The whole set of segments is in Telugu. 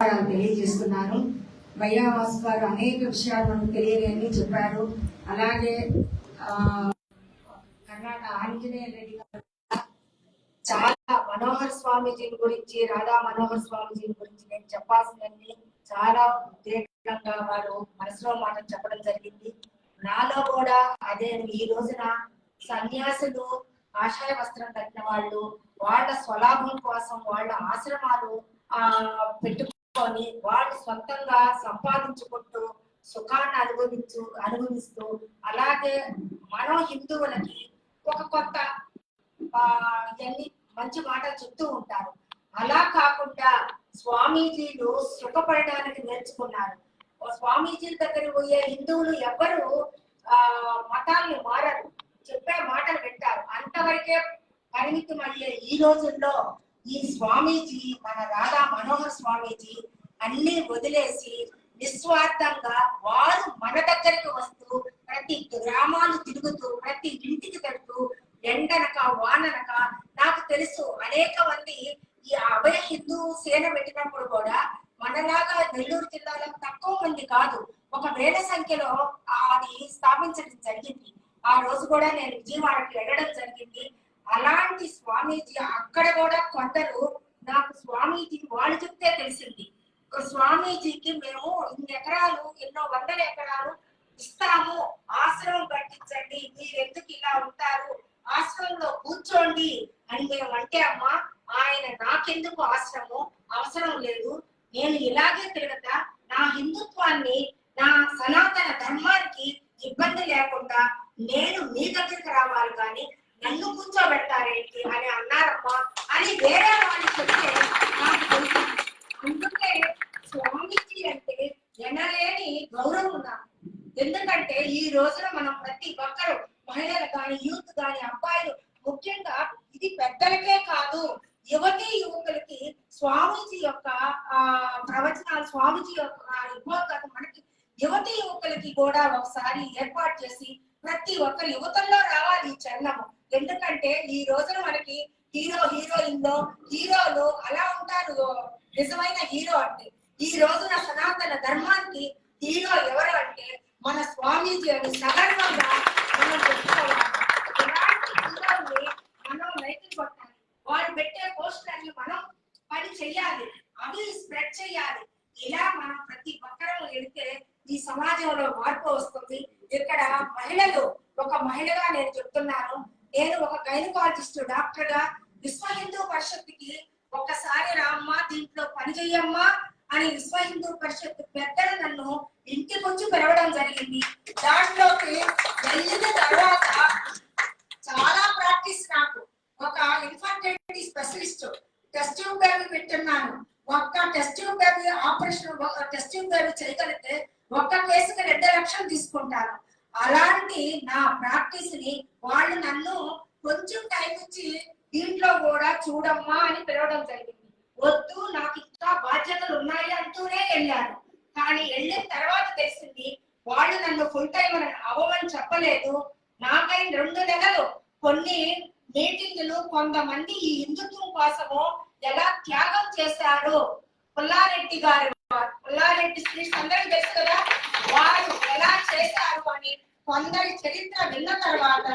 తెలియజేస్తున్నాను భయ్యావాస్ గారు అనేక విషయాలు మనకు తెలియని చెప్పారు. అలాగే కర్ణాటక ఆంజనేయ రెడ్డి గారు చాలా మనోహర్ స్వామిజీని గురించి రాధా మనోహర్ స్వామిజీని గురించి నేను చెప్పాల్సినవి చాలా ఉద్రేకంగా వారు మనసులో మాట చెప్పడం జరిగింది. నాలో కూడా అదే ఈ రోజున సన్యాసులు ఆశయ వస్త్రం కట్టిన వాళ్ళు వాళ్ళ స్వలాభం కోసం వాళ్ళ ఆశ్రమాలు ఆ పెట్టుకొని వాళ్ళు సొంతంగా సంపాదించుకుంటూ సుఖాన్ని అనుభవించు అనుభవిస్తూ అలాగే మనం హిందువులకి ఒక కొత్త ఇవన్నీ మంచి మాటలు చెప్తూ ఉంటారు. అలా కాకుండా స్వామీజీలు సుఖపడడానికి నేర్చుకున్నారు. స్వామీజీల దగ్గర పోయే హిందువులు ఎవ్వరు ఆ మతాల్ని మారరు. చెప్పే మాటలు వింటారు. అంతవరకే పరిమితం అయ్యే ఈ రోజుల్లో ఈ స్వామీజీ మన రాధా మనోహర్ స్వామీజీ అన్ని వదిలేసి నిస్వార్థంగా వారు మన దగ్గరికి వస్తూ ప్రతి గ్రామాలు తిరుగుతూ ప్రతి ఇంటికి వెళ్తూ ఎండనక వాననక నాకు తెలుసు అనేక మంది ఈ అభయ హిందూ సేన పెట్టినప్పుడు కూడా మనలాగా నెల్లూరు జిల్లాలో తక్కువ మంది కాదు. ఒక వేల సంఖ్యలో అది స్థాపించడం జరిగింది. ఆ రోజు కూడా నేను విజయవాడకి వెళ్ళడం జరిగింది. అలాంటి స్వామీజీ అక్కడ కూడా కొందరు నాకు స్వామీజీ వాళ్ళు చెప్తే తెలిసింది. స్వామీజీకి మేము ఇన్ని ఎకరాలు ఎన్నో వందల ఎకరాలు ఇస్తాము. ఆశ్రమం కట్టించండి. మీరు ఎందుకు ఇలా ఉంటారు? ఆశ్రమంలో కూర్చోండి అని మేము అంటే అమ్మా ఆయన నాకెందుకు ఆశ్రమం? అవసరం లేదు. నేను ఇలాగే తిరగతా. నా హిందుత్వాన్ని నా సనాతన ధర్మానికి ఇబ్బంది లేకుండా నేను మీ దగ్గరికి రావాలి కానీ నన్ను కూర్చోబెట్ట అని అన్నారమ్మా అని వేరే వాళ్ళు చెప్తే నాకు తెలుసు అందుకే స్వామీజీ అంటే ఎనలేని గౌరవం నాకు ఎందుకంటే ఈ రోజున మనం ప్రతి ఒక్కరు మహిళలు కానీ యూత్ కానీ అబ్బాయిలు ముఖ్యంగా ఇది పెద్దలకే కాదు యువతి యువకులకి స్వామీజీ యొక్క ఆ ప్రవచనాలు స్వామీజీ యొక్క ఉపోద్ఘాత మనకి యువతి యువకులకి కూడా ఒకసారి ఏర్పాటు చేసి ప్రతి ఒక్క యువతల్లో రావాలి ఈ చలనము ఎందుకంటే ఈ రోజున మనకి హీరో హీరోయిన్లో హీరోలు అలా ఉంటారు. నిజమైన హీరో అంటే ఈ రోజున సనాతన ధర్మానికి హీరో ఎవరు అంటే మన స్వామీజీ అని సగర్వంగా మనం పెట్టుకోవాలి మనం రైతులు కొట్టాలి వాళ్ళు పెట్టే పోస్టులన్నీ మనం పని చెయ్యాలి. అవి స్ప్రెడ్ చేయాలి ఇలా మనం ప్రతి ఒక్కరం వెళితే ఈ సమాజంలో మార్పు వస్తుంది. ఇక్కడ మహిళలు ఒక మహిళగా నేను చెప్తున్నాను. నేను ఒక గైనకాలజిస్ట్ డాక్టర్గా విశ్వ హిందూ పరిషత్కి ఒక్కసారి రామ్మా దీంట్లో పని చెయ్యమ్మా అని విశ్వ హిందూ పరిషత్ పెద్దలు నన్ను ఇంటికి వచ్చి పిలవడం జరిగింది. దాంట్లోకి వెళ్ళిన తర్వాత చాలా ప్రాక్టీస్ నాకు. ఒక infertility specialist. Test tube baby పెట్టున్నాను. ఒక్క test tube baby operation test tube baby చేయగలిగితే ఒక్క కేసుకి రెండు లక్షలు తీసుకుంటాను. అలాంటి నా ప్రాక్టీస్ని వాళ్ళు నన్ను కొంచెం టైం ఇచ్చి దీంట్లో కూడా చూడమ్మా అని పిలవడం జరిగింది. వద్దు నాకు ఇంకా బాధ్యతలు ఉన్నాయి అంటూనే వెళ్ళాను. కానీ వెళ్ళిన తర్వాత తెలిసింది వాళ్ళు నన్ను ఫుల్ టైం అవ్వమని చెప్పలేదు. నాకై రెండు నెలలు కొన్ని మీటింగ్లు కొంతమంది ఈ హిందుత్వం కోసము ఎలా త్యాగం చేశారు పుల్లారెడ్డి గారు పుల్లారెడ్డి శ్రీస్ అందరికి తెలుసు కదా? వారు ఎలా చేశారు అని కొందరి చరిత్ర విన్న తర్వాత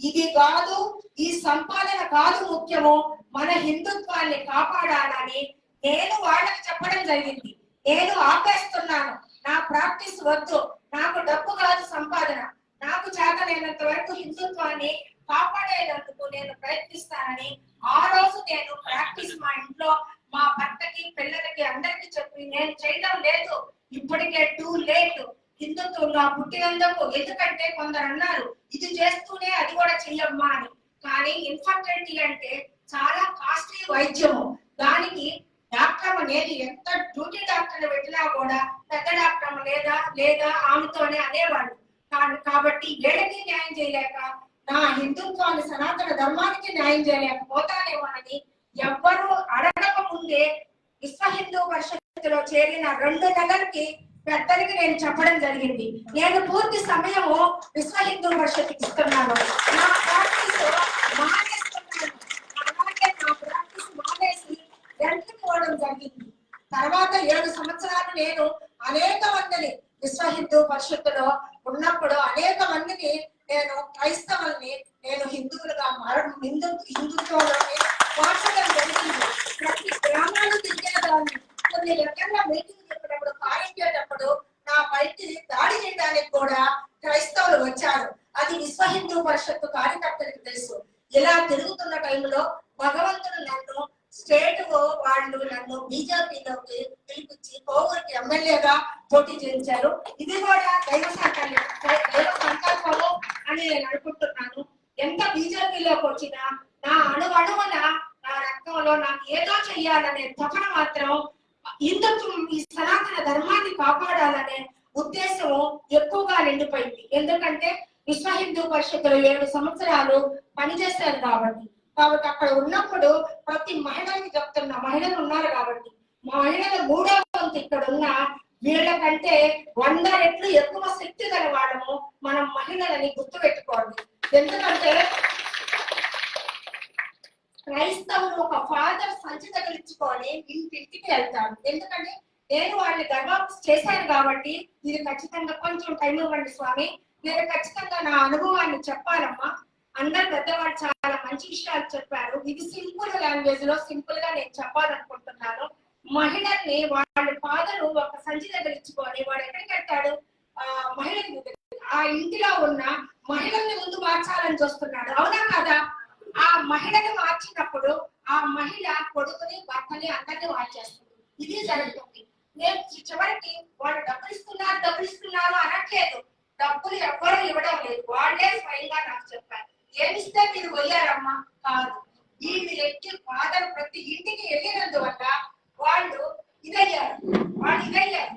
ఇది కాదు ఈ సంపాదన కాదు ముఖ్యము మన హిందుత్వాన్ని కాపాడాలని నేను వాళ్ళకి చెప్పడం జరిగింది. నేను ఆపేస్తున్నాను. నా ప్రాక్టీస్ వద్దు. నాకు డబ్బు కాదు సంపాదన. నాకు చేతనైనంత వరకు హిందుత్వాన్ని కాపాడేటందుకు నేను ప్రయత్నిస్తానని ఆ రోజు నేను ప్రాక్టీస్ మా ఇంట్లో మా భర్తకి పిల్లలకి అందరికి చెప్పి నేను చేయడం లేదు. ఇప్పటికే టూ లేట్ హిందుత్వంలో పుట్టినందుకు ఎందుకంటే కొందరు అన్నారు ఇది చేస్తూనే అది కూడా చెయ్యమ్మా అని. కానీ ఇన్ఫర్టిలిటీ అంటే చాలా కాస్ట్లీ వైద్యము. దానికి డాక్టర్ అనేది నేను ఎంత డ్యూటీ డాక్టర్ పెట్టినా కూడా పెద్ద డాక్టర్ లేదా లేదా ఆమెతోనే అనేవాళ్ళు. కాబట్టి ఏడకి న్యాయం చేయలేక నా హిందుత్వాన్ని సనాతన ధర్మానికి న్యాయం చేయలేకపోతానేమోనని ఎవ్వరూ అడగక ముందే విశ్వ హిందూ పరిషత్తులో చేరిన రెండు నెలలకి పెద్దలకి నేను చెప్పడం జరిగింది. నేను పూర్తి సమయము విశ్వ హిందూ పరిషత్కి ఇస్తున్నాను. నా ప్రాక్టీస్ మానేస్తున్నాను. అలాగే నా ప్రాక్టీస్ మానేసి వెంటనే పోవడం జరిగింది. తర్వాత ఏడు సంవత్సరాలు నేను అనేక మందిని విశ్వ హిందూ పరిషత్తులో ఉన్నప్పుడు అనేక మందిని నేను క్రైస్తవుల్ని నేను హిందువులుగా మార హిందూ హిందుత్వంలోని భాష జరిగింది ప్రతి గ్రామాలు తిరిగేదాన్ని కొన్ని రకాల మీటింగ్ చెప్పినప్పుడు పాడించేటప్పుడు నా పైకి దాడి చేయడానికి కూడా క్రైస్తవులు వచ్చారు అది విశ్వ హిందూ పరిషత్తు కార్యకర్తలకు తెలుసు ఇలా తిరుగుతున్న టైంలో భగవంతుడు నన్ను స్టేట్ వాళ్ళు నన్ను బీజేపీలోకి పిలిపించి కోవూరుకి ఎమ్మెల్యేగా పోటీ చేయించారు ఇది కూడా దైవ సంకల్పం దైవ సంకల్పము అని నేను అనుకుంటున్నాను ఎంత బీజేపీలోకి వచ్చినా నా అణు అణువున నా రక్తంలో నాకు ఏదో చెయ్యాలనే తపన మాత్రం హిందుత్వం ఈ సనాతన ధర్మాన్ని కాపాడాలనే ఉద్దేశం ఎక్కువగా నిండిపోయింది. ఎందుకంటే విశ్వ హిందూ పరిషత్తులు ఏడు సంవత్సరాలు పనిచేశారు కాబట్టి. కాబట్టి అక్కడ ఉన్నప్పుడు ప్రతి మహిళకి చెప్తున్నా మహిళలు ఉన్నారు కాబట్టి. మహిళలు మూడో వంతు ఇక్కడ ఉన్న వీళ్ళకంటే వంద రెట్లు ఎక్కువ శక్తి గల వాళ్ళము మనం మహిళలని గుర్తు పెట్టుకోండి ఎందుకంటే క్రైస్తవులు ఒక ఫాదర్ సంచి తగిలించుకొని ఇంటింటికి వెళ్తాడు ఎందుకంటే నేను వాళ్ళని గర్భం చేశాను కాబట్టి ఇది ఖచ్చితంగా కొంచెం టైం ఇవ్వండి స్వామి. నేను ఖచ్చితంగా నా అనుభవాన్ని చెప్పాలమ్మా. అందరు పెద్దవాళ్ళు చాలా మంచి విషయాలు చెప్పారు. ఇది సింపుల్ లాంగ్వేజ్లో సింపుల్గా నేను చెప్పాలనుకుంటున్నాను. మహిళల్ని వాళ్ళ ఫాదర్ ఒక సంచి దగ్గర ఇచ్చుకొని వాడు ఎక్కడికి వెళ్తాడు? ఆ మహిళ ఆ ఇంటిలో ఉన్న మహిళల్ని ముందు మార్చాలని చూస్తున్నాడు. అవునా కదా? ఆ మహిళని మార్చినప్పుడు ఆ మహిళ కొడుకుని భర్తని అందరినీ మార్చేస్తుంది. ఇది జరుగుతుంది. నేను చివరికి వాళ్ళు డబ్బులు ఇస్తున్నారు డబ్బులు ఇస్తున్నారు అనట్లేదు. డబ్బులు ఎవ్వరూ ఇవ్వడం లేదు. వాళ్ళే స్వయంగా నాకు చెప్పారు. ఏమిస్తే మీరు పోయారమ్మా కాదు. ఈ వ్యక్తి ఫాదర్ ప్రతి ఇంటికి వెళ్ళినందువల్ల వాళ్ళు ఇదయ్యారు. వాళ్ళు ఇదయ్యారు.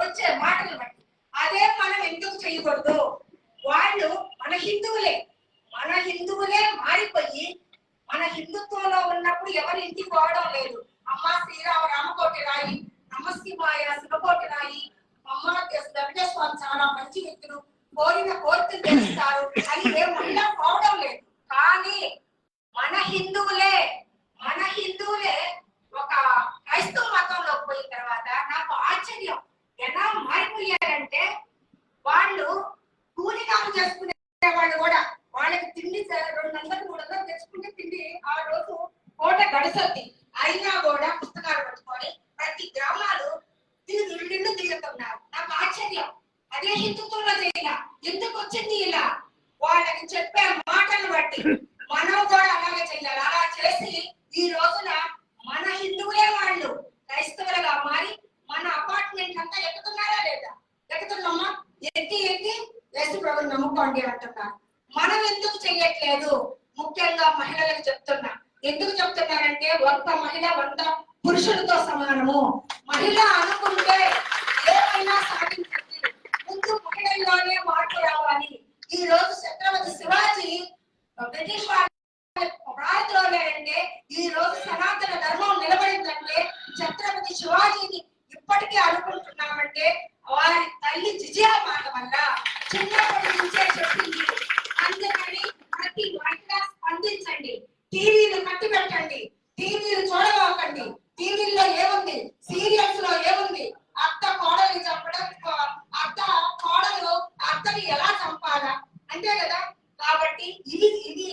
వచ్చే మాటలు బట్టి. అదే మనం ఎందుకు చేయకూడదు? వాళ్ళు హిందువులే. మన హిందువులే మారిపోయి మన హిందుత్వంలో ఉన్నప్పుడు ఎవరి ఇంటికి పోవడం లేదు. అమ్మ శ్రీరామ రామకోటి రాయి మాయ శివకోటి రాయి అమ్మ వెంకటేశ్వర చాలా మంచి వ్యక్తులు. కోరిన కోరికలు తెలుస్తారు అని ఏమన్నా పోవడం లేదు. కానీ మన హిందువులే మన హిందువులే ఒక క్రైస్తవ మతంలోకి పోయిన తర్వాత నాకు ఆశ్చర్యం. ఎలా మారిపోయారంటే వాళ్ళు కూలినాలు చేసుకునే వాళ్ళు కూడా. వాళ్ళకి తిండి రెండు వందలు మూడు వందలు తెచ్చుకుంటే తిండి ఆ రోజు పూట గడుస్తుంది. అయినా కూడా పుస్తకాలు పట్టుకొని ప్రతి గ్రామాలు తిరిగి తిరుగుతున్నారు నాకు ఆశ్చర్యం. అదే హిందుత్వంలో ఇలా ఎందుకు వచ్చింది ఇలా? వాళ్ళకి చెప్పే మాటలు బట్టి. మనం కూడా అలాగే చెయ్యాలి అలా చేసి ఈ రోజున మన హిందువులే వాళ్ళు క్రైస్తవులుగా మారి మన అపార్ట్మెంట్ అంతా ఎక్కుతున్నారా లేదా ఎక్కుతున్నామా ఎక్కి ఎక్కి యేసు ప్రభుని అంటున్నా. మనం ఎందుకు చెయ్యట్లేదు? ముఖ్యంగా మహిళలకు చెప్తున్నా. ఎందుకు చెప్తున్నారంటే ఒక్క మహిళ వంద పురుషులతో సమానము. మహిళ అనుకుంటే ఏమైనా సాధించండి ముందు మహిళల్లోనే మార్పు రావాలి ఈ రోజు ఛత్రపతి శివాజీ బ్రిటిష్ వాళ్ళ ప్రాంతంలోనే అంటే ఈ రోజు సనాతన ధర్మం నిలబడిందంటే ఛత్రపతి శివాజీని ఇప్పటికీ అనుకుంటున్నామంటే వారి తల్లి విజయమాత వల్ల చిన్నప్పటి నుంచే చెప్పింది అందుకని ప్రతి మహిళ స్పందించండి టీవీలు కట్టి పెట్టండి టీవీలు చూడబోకండి టీవీల్లో ఏముంది సీరియల్స్లో ఏముంది అత్త కోడలు చంపడం కో- అత్త కోడలు అత్తని ఎలా చంపాలా అంతే కదా కాబట్టి ఇది ఇది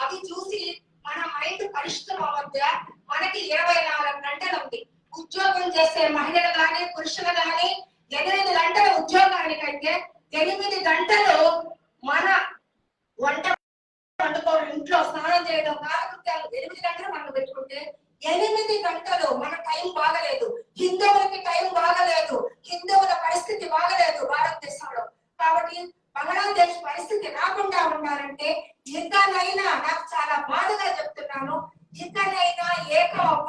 అవి చూసి మన మైండ్ కలుషితం అవ్వద్దా మనకి ఇరవై నాలుగు గంటలు ఉంది. ఉద్యోగం చేసే మహిళలు కానీ పురుషులు కానీ ఎనిమిది గంటల ఉద్యోగానికైతే ఎనిమిది గంటలు మన వంట వండుకోవడం ఇంట్లో స్నానం చేయడం కాలకృత్యాలు ఎనిమిది గంటలు మనం పెట్టుకుంటే ఎనిమిది గంటలు మన టైం బాగలేదు. హిందువులకి టైం బాగలేదు. హిందువుల పరిస్థితి బాగలేదు భారతదేశంలో. కాబట్టి బంగ్లాదేశ్ పరిస్థితి రాకుండా ఉండాలంటే ఇకనైనా నాకు చాలా బాధగా చెప్తున్నాను.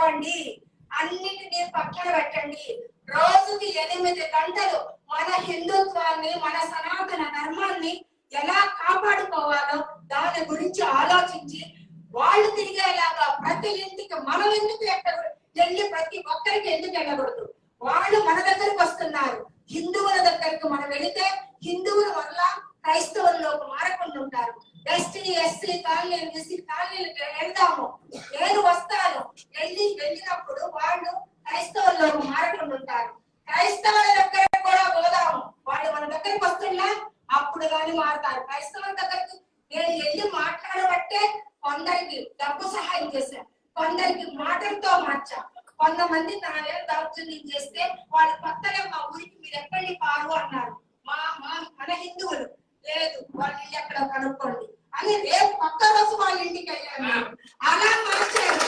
అవ్వండి. అన్నిటినీ పక్కన పెట్టండి. రోజుకి ఎనిమిది గంటలు మన హిందుత్వాన్ని మన సనాతన ధర్మాన్ని ఎలా కాపాడుకోవాలో దాని గురించి ఆలోచించి వాళ్ళు తిరిగేలాగా ప్రతి ఇంటికి మనం ఎందుకు ఎక్కడ వెళ్ళి ప్రతి ఒక్కరికి ఎందుకు వెళ్ళకూడదు? వాళ్ళు మన దగ్గరకు వస్తున్నారు. హిందువుల దగ్గరికి మనం వెళితే హిందువుల వల్ల క్రైస్తవుల్లోకి మారకుండా ఉంటారు. ఎస్టీ ఎస్సీ కాలనీలు ఎస్సీ కాలనీలకు వెళ్దాము. నేను వస్తాను వెళ్ళి వెళ్ళినప్పుడు వాళ్ళు క్రైస్తవుల్లో మారకుండా క్రైస్తవుల దగ్గర కూడా పోదాము. వాళ్ళు మన దగ్గరికి వస్తున్నా అప్పుడు కానీ మారుతారు. క్రైస్తవుల దగ్గరకు నేను వెళ్ళి మాట్లాడబట్టే కొందరికి డబ్బు సహాయం చేశాను కొందరికి మాటలతో మార్చా. కొంతమంది నానే దౌర్జన్యం చేస్తే వాళ్ళు కొత్తగా మా ఊరికి మీరు ఎక్కడికి పారు అన్నారు. మా మా మన హిందువులు. లేదు వాళ్ళ ఇల్లు ఎక్కడ కనుక్కోండి. అని రేపు పక్క రోజు వాళ్ళ ఇంటికి వెళ్ళాను. అలా మార్చారు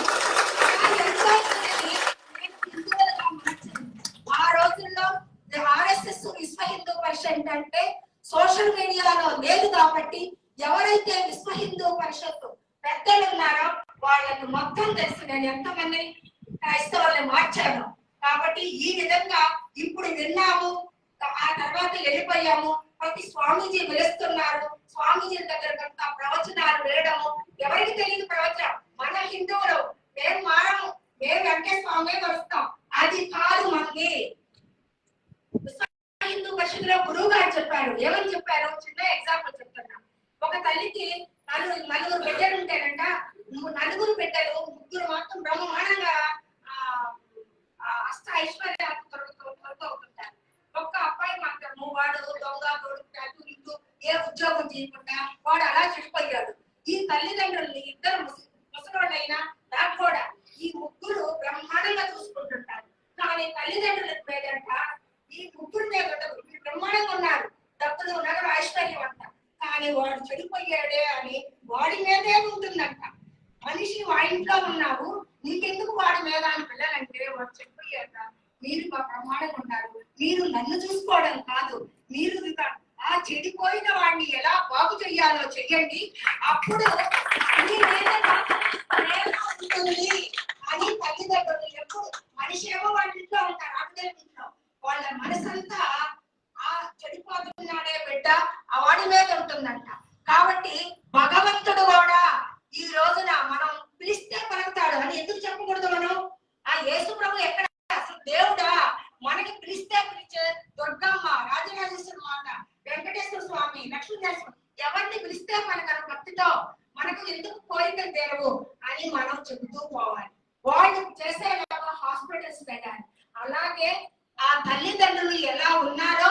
అలా ఎంతో మందిని నేను హిందువులుగా మార్చాను. ఆ రోజుల్లో ఆర్ఎస్ఎస్ విశ్వ హిందూ పరిషత్ అంటే సోషల్ మీడియాలో లేదు కాబట్టి ఎవరైతే విశ్వ హిందూ పరిషత్ పెద్దలు ఉన్నారో వాళ్ళని మొత్తం తెలుసు. నేను ఎంతమంది క్రైస్తవుల్ని మార్చాను. కాబట్టి ఈ విధంగా ఇప్పుడు విన్నాము ఆ తర్వాత వెళ్ళిపోయాము. ప్రతి స్వామీజీ పిలుస్తున్నారు స్వామీజీ దగ్గర కొంత ప్రవచనాలు వినడము. ఎవరికి తెలియదు ప్రవచనం? మన హిందువులు. మేము మారము. మేము వెంకటేశ్వరమే స్వామి వస్తాం అది కాదు మనకి హిందూ పరిషత్లో గురువు గారు చెప్పారు. ఏమని చెప్పారు? చిన్న ఎగ్జాంపుల్ చెప్తున్నా. ఒక తల్లికి నలుగురు నలుగురు బిడ్డలు ఉంటారంట నలుగురు బిడ్డలు ముగ్గురు మాత్రం బ్రహ్మాండంగా ఆ, అష్ట ఐశ్వర్యాలు త్వరగా అవుతుంటారు ఒక్క అబ్బాయి మాత్రము వాడు దొంగ కొడుకు ఇటు ఏ ఉద్యోగం చేయకుండా వాడు అలా చెడిపోయాడు. ఈ తల్లిదండ్రుల్ని ఇద్దరు ముస- ముసలోళ్ళైనా నాకు కూడా ఈ ముగ్గురు బ్రహ్మాండంగా చూసుకుంటుంటారు కానీ తల్లిదండ్రులకు మీదంట ఈ ముగ్గురు మీద ఉండదు. వీళ్ళు బ్రహ్మాండంగా ఉన్నారు డబ్బులు నగరు ఐశ్వర్యం అంట కానీ వాడు చెడిపోయాడే అని వాడి మీదే ఉంటుందంట మనిషి మా ఇంట్లో ఉన్నావు నీకెందుకు వాడి మీద అని పిల్లలంటే వాడు చెడిపోయాక మీరు మా ప్రమాణం ఉన్నారు. మీరు నన్ను చూసుకోవడం కాదు. మీరు ఆ చెడిపోయిన వాడిని ఎలా బాగు చెయ్యాలో చెయ్యండి. అప్పుడు అని తల్లిదండ్రులు ఎప్పుడు మనిషి ఏమో వాళ్ళ ఇంట్లో ఉంటారు. ఆడపిల్లల ఇంట్లో. వాళ్ళ మనసంతా ఆ చెడిపోతున్నాడే బిడ్డ ఆ వాడి మీద ఉంటుందంట. కాబట్టి భగవంతుడు కూడా ఈ రోజున మనం పిలిస్తే పలుకుతాడు. అని ఎందుకు చెప్పకూడదు మనం? ఆ యేసు ప్రభు ఎక్కడ అసలు దేవుడా మనకి పిలిస్తే పిలిచే దుర్గమ్మ రాజరాజేశ్వర మాత వెంకటేశ్వర స్వామి లక్ష్మీనరసింహ ఎవరిని పిలిస్తే మనకు భక్తితో మనకు ఎందుకు కోరికలు తెరవు అని మనం చెబుతూ పోవాలి వాళ్ళు చేసేలాగా హాస్పిటల్స్ పెట్టాలి అలాగే ఆ తల్లిదండ్రులు ఎలా ఉన్నారో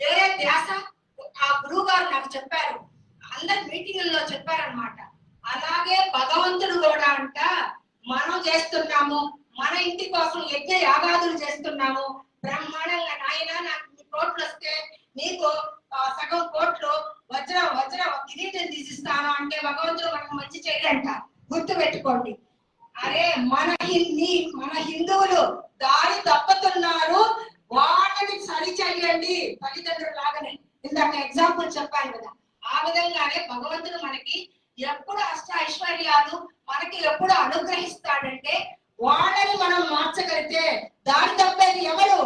వేరే ధ్యాస ఆ గురువు గారు నాకు చెప్పారు అందరి మీటింగుల్లో చెప్పారనమాట అలాగే భగవంతుడు కూడా అంట మనం చేస్తున్నాము మన ఇంటి కోసం యజ్ఞ యాగాదులు చేస్తున్నాము. బ్రహ్మాండంగా నాయన నాకు కోట్లు వస్తే నీకు సగం కోట్లు వజ్ర వజ్ర కిరీటం తీసిస్తాను అంటే భగవంతుడు మనకు మంచి చేయడంట గుర్తు పెట్టుకోండి. అరే మన హిందీ మన హిందువులు దారి తప్పుతున్నారు. వాళ్ళని సరి చెయ్యండి. తల్లిదండ్రులు లాగానే ఇందాక ఎగ్జాంపుల్ చెప్పాను కదా. ఆ విధంగానే భగవంతుడు మనకి ఎప్పుడు అష్ట ఐశ్వర్యాలు మనకి ఎప్పుడు అనుగ్రహిస్తాడంటే వాళ్ళని మనం మార్చగలిగితే దారి తప్పేది ఎవరు?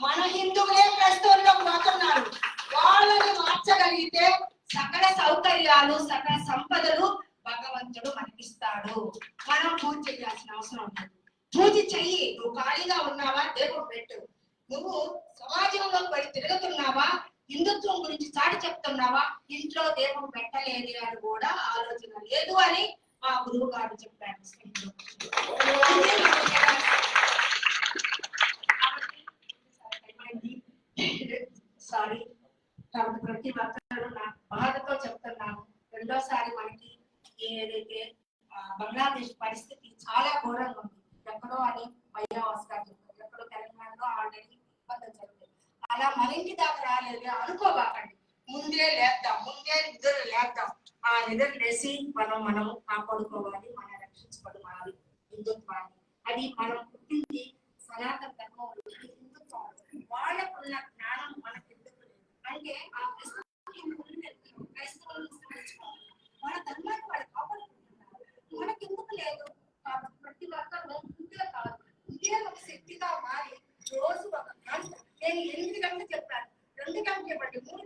మన హిందువులే క్రైస్తవుల్లోకి మాత్రున్నారు వాళ్ళని మార్చగలిగితే సకల సౌకర్యాలు సకల సంపదలు భగవంతుడు మనకిస్తాడు. మనం పూజ చేయాల్సిన అవసరం ఉంటుంది పూజ చెయ్యి. నువ్వు ఖాళీగా ఉన్నావా? దేవుడు పెట్టు. నువ్వు సమాజంలో పడి తిరుగుతున్నావా? హిందుత్వం గురించి చాటి చెప్తున్నావా? ఇంట్లో దేవుడు పెట్టలేదు అని కూడా ఆలోచన లేదు అని మా గురువు గారు చెప్పారు సారీ కాబట్టి ప్రతి ఒక్కరు నా బాధతో చెప్తున్నాను. రెండోసారి మనకి ఏదైతే బంగ్లాదేశ్ పరిస్థితి చాలా ఘోరంగా ఉంది. ఎక్కడో అని భయ్యా వాస్కర్ ఎక్కడో తెలంగాణలో ఆల్రెడీ ఇబ్బంది జరుగుతుంది. అలా మరింటి దాకా రాలేదు అనుకోబాకండి. ముందే లేద్దాం ముందే నిద్ర లేద్దాం. ఆ నిద్ర లేసి మనం మనం కాపాడుకోవాలి మన రక్షించబడవాలి హిందుత్వాన్ని. అది మనం పుట్టింది సనాతన ధర్మం హిందుత్వం వాళ్ళకున్న జ్ఞానం మనకి ఎందుకు లేదు? అంటే ఆ క్రైస్తవులు క్రైస్తవులు వాళ్ళ ధర్మాన్ని వాళ్ళు కాపాడుకుంటున్నారు. మనకెందుకు లేదు? కాబట్టి ప్రతి ఒక్కరు ఇంతే కాదు. ఇదే ఒక శక్తిగా మారి రోజు ఒక గంట నేను ఎనిమిది గంటలు చెప్పాను. రెండు గంటలు చెప్పండి. మూడు